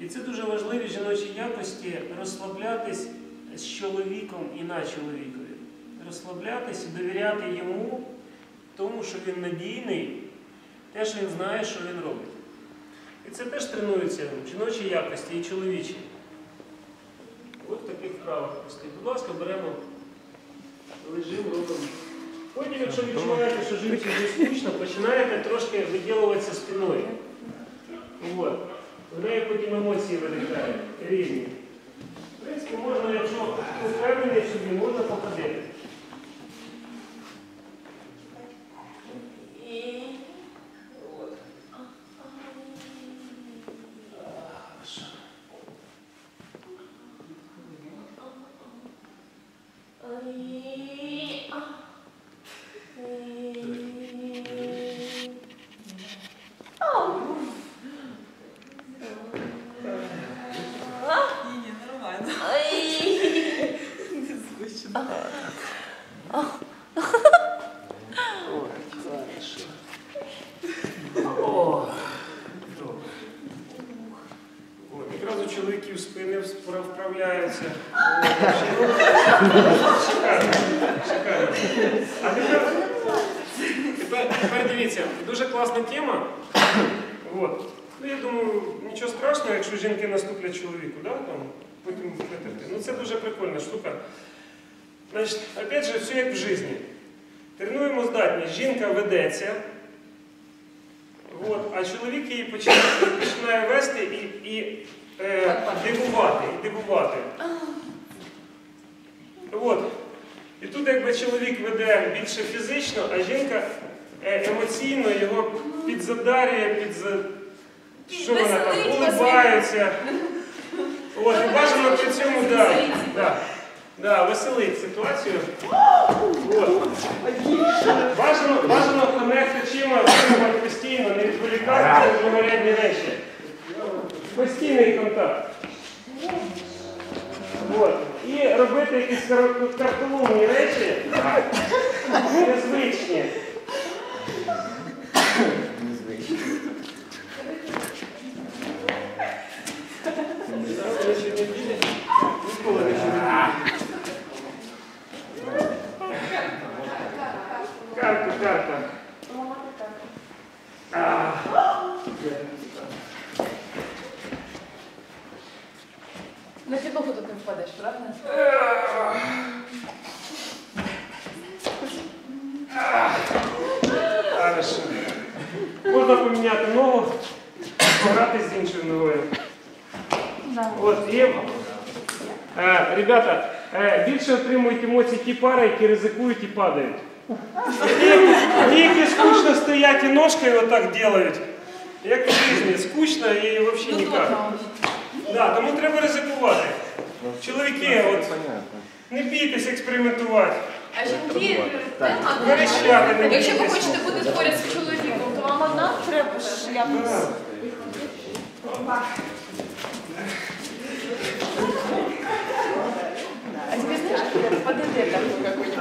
І це дуже важливі жіночі якості розслаблятись з чоловіком і на чоловікові. Розслаблятись і довіряти йому, тому що він надійний, те, що він знає, що він робить. І це теж тренується жіночі якості і чоловічі. От в таких вправах простих. Будь ласка, беремо, лежимо, робимо. Потім, якщо відчуваєте, що жінці вже скучно, починаєте трошки виділуватися спиною. От. В неї потім емоції виникають різні. Якраз у чоловіків спини вправляються. Шикарно. Шикарно. Тепер, дивіться, дуже класна тема. Ну, я думаю, нічого страшного, якщо жінки наступлять чоловіку, да? Там, потім. Ну це дуже прикольна штука. Значить, опять же, все як в житті. Тренуємо здатність. Жінка ведеться, от, а чоловік її починає, починає вести і, і е, дивувати, і дивувати. От. І тут якби чоловік веде більше фізично, а жінка е, емоційно його підзадарює, підза... що вона там, улибається. От, і бажано при цьому да, да, да, веселить ситуацію. От. Бажано, бажано конект очима отримувати постійно, не відволікати на другорядні речі. Постійний контакт. От. І робити якісь кар- картоломні речі, незвичні. Не. Ніколи не чув. Карта, карта. А. На підлогу тут не впадеш, правда? Хорошо. Можна поміняти ногу, пограти з іншою ногою. От, є. Е, ребята, е, більше отримують емоції ті пари, які ризикують і падають. Ті, скучно стоять і ножкою отак роблять. Як в житті, скучно і взагалі ніяк. Да, тому треба ризикувати. Чоловіки, от, не бійтесь експериментувати. А жінки тема Верещати Якщо ви хочете бути поряд з чоловіком, то вам одна треба шляпу. Да. А тебе знаешь, ПДД такой какой-нибудь?